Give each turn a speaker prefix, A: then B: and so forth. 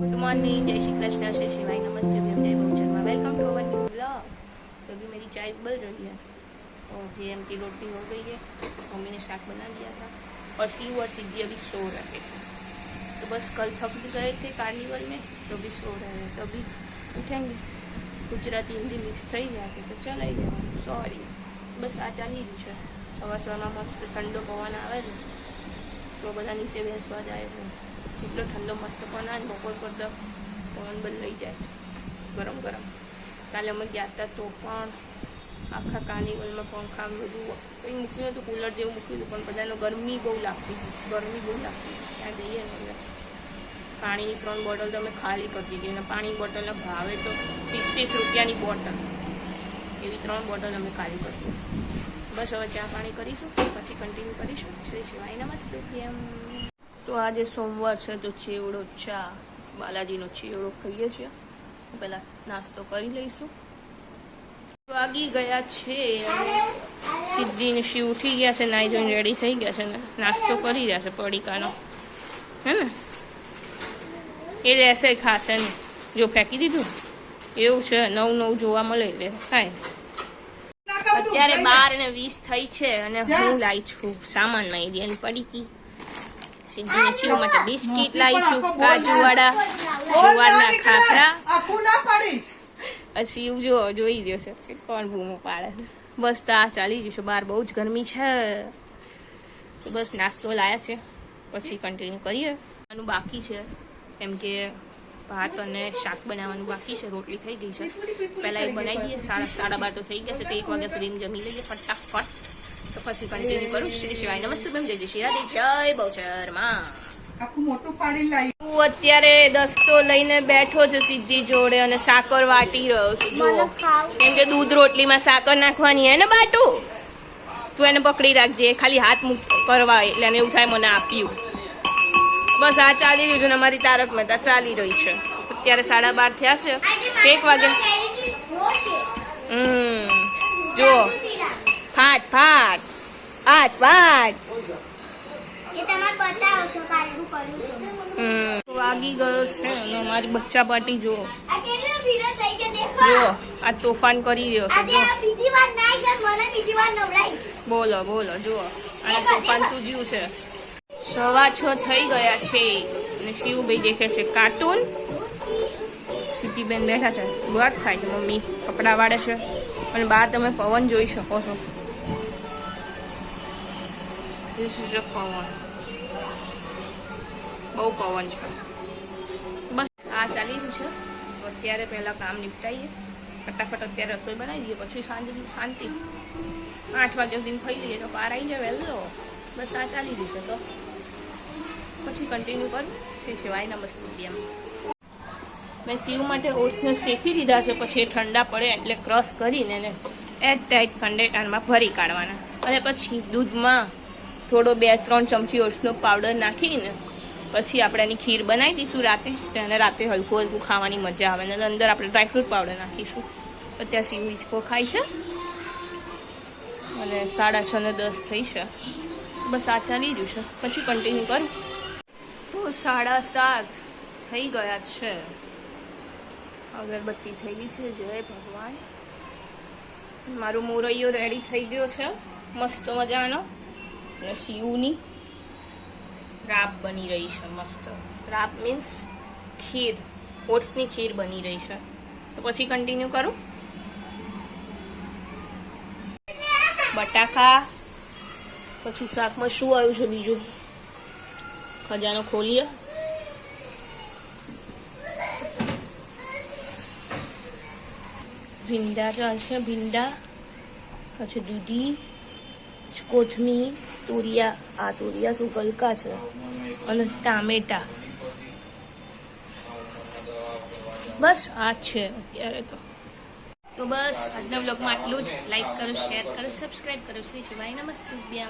A: Good morning जय श्री कृष्ण श्री शिवाय नमस्ते जय बहुत Sharma welcome to our new blog तो अभी मेरी चाय उबल रही है। और जे एम की रोटी हो गई है। मम्मी ने शाक बना था। और और सिद्धि अभी सो रहे थे तो बस कल थक गए थे कार्निवल में तो अभी सो रहे हैं। तो अभी उठेंगे। गुजराती हिंदी मिक्स थी गया તો ચલાવી દેવાનું સોરી सॉरी बस आ રહ્યું છે. સવા સવારમાં મસ્ત ઠંડો પવન તો બધા નીચે બેસવા જાય છે. એટલો ઠંડો મસ્ત પવન આવે બપોર પર તો પવન બદલાઈ જાય. ગરમ ગરમ. કાલે અમે ગયા હતા તો પણ આખા કાર્નિવલમાં પંખા બધું કંઈ મૂક્યું હતું કુલર જેવું મૂક્યું હતું, પણ બધાને ગરમી બહુ લાગતી ગરમી બહુ લાગતી ત્યાં જઈએ ને પાણીની ત્રણ બોટલ તો અમે ખાલી કરી દીધી. અને પાણીની બોટલના ભાવે તો ત્રીસ ત્રીસ રૂપિયાની બોટલ. એવી ત્રણ બોટલ અમે ખાલી કરી દીધી. બસ હવે ચા પાણી કરીશું, પછી કન્ટિન્યુ કરીશું. શ્રી શિવાય નમસ્તે. તો આજે સોમવાર છે, તો ચેવડો ચા. બાલાજીનો ચેવડો ખાઈએ છીએ. પહેલાં નાસ્તો કરી લઈશું. વાગી ગયા છે. સિદ્ધિને શિવ ઉઠી ગયા છે નાઈ જોઈને રેડી થઈ ગયા છે ને નાસ્તો કરી રહ્યા છે પડીકાનો. હે ને? એ રહેશે ખાશે ને. જો ફેંકી દીધું? એવું છે, નવું નવું જોવા મળે એટલે કાંઈ અત્યારે બાર ને વીસ થઈ છે અને હું લાવી છું સામાનમાં એરિયાની પડીકી. સિદ્ધિને શિવ માટે બિસ્કિટ લાવી છું કાજુવાળા જુવારના ખાખરા શિવ જો જોઈ ગયો છે કોણ બૂમો પાડે બસ તો આ ચાલી છે બહાર બહુ જ ગરમી છે. બસ નાસ્તો લાયા છે. પછી કન્ટિન્યુ કરીએ. આનું બાકી છે કેમ કે ભાત અને શાક બનાવવાનું બાકી છે રોટલી થઈ ગઈ છે. પહેલાં એ બનાવી દઈએ સાડા સાડા બાર તો થઈ ગયા છે તો એક વાગ્યા સુધી જમી લઈએ ફટાફટ. તો પછી કન્ટિન્યુ કરું શ્રી શિવાય નમસ્તે બેન જય જય શ્રી રાધે જય બહુચરમાં અત્યારે દસ્તો લઈને બેઠો છે સીધી જોડે અને સાકર વાટી રહ્યો છું. જો કેમ કે દૂધ રોટલીમાં સાકર નાખવાની હે ને બાટુ? તું એને પકડી રાખજે ખાલી હાથ મૂક કરવા એટલે એને એવું થાય મને આપ્યું. બસ આ ચાલી રહ્યું છે ને અમારી તારક મહેતા ચાલી રહી છે. અત્યારે સાડા બાર થયા છે. એક વાગે. હમ. જો ફાટ ફાટ. આટ ફાટ વાગી ગયો છે અને મારી બચ્ચા પાર્ટી જો જો આ તોફાન કરી રહ્યો છે. જો બોલો બોલો, જુઓ. આ તોફાન સુજ્યું છે. સવા છ થઈ ગયા છે. અને શિવભાઈ દેખે છે, કાર્ટૂન. સિદ્ધિબેન બેઠા છે. વાત ખાય છે મમ્મી. કપડાં વાળે છે. અને બહાર તમે પવન જોઈ શકો છો. પવન. બહુ પવન છે. બસ, આ ચાલી રહ્યું છે. અત્યારે પહેલાં કામ નિપટાઈએ. ફટાફટ અત્યારે રસોઈ બનાવી દઈએ, પછી સાંજે શાંતિ. આઠ વાગ્યા સુધી ખાઈ લઈએ તો પાર આવી જાય વહેલો બસ, આ ચાલી રહ્યું છે, તો. પછી કન્ટિન્યુ કરું. શ્રી શિવાય નમસ્તે મેં સીવ માટે ઓટ્સને શેકી દીધા છે. પછી એ ઠંડા પડે એટલે ક્રશ કરીને એને એટ ટાઈટ કન્ટેનરમાં ભરી કાઢવાના. અને પછી દૂધમાં થોડો બે ત્રણ ચમચી ઓટ્સનો પાવડર નાખીને પછી આપણે એની ખીર બનાવી દઈશું રાતે. તો એને રાતે હલકું હલકું ખાવાની મજા આવે. અને અંદર આપણે ડ્રાયફ્રૂટ પાવડર નાખીશું. અત્યારે સીવ હિંચકો ખાય છે. અને સાડા છ ને દસ થઈ છે. બસ આ ચાલી રહ્યું છે. પછી કન્ટિન્યુ કરું. તો સાડા સાત થઈ ગયા છે. અગરબત્તી થઈ ગઈ છે, જય ભગવાન. મારો મોરૈયો રેડી થઈ ગયો છે, મસ્ત મજાનો. અને શિવની રાપ બની રહી છે, મસ્ત. રાપ મીન્સ ખીર, ઓટ્સની ખીર બની રહી છે. તો પછી કન્ટિન્યુ કરું. બટાકા. પછી શાકમાં શું આવ્યું છે બીજું? ખજાનો ખોલીએ. ભીંડા ચાલશે, ભીંડા, પછી દૂધી કોથમીર, તુરિયા, આ તુરિયા શું ગલકા છે? અને ટામેટા. બસ આ છે અત્યારે તો. તો બસ આજના બ્લોગમાં આટલું જ. લાઈક કરો શેર કરો સબસ્ક્રાઈબ કરો. શ્રી શિવાય નમસ્તુભ્યમ.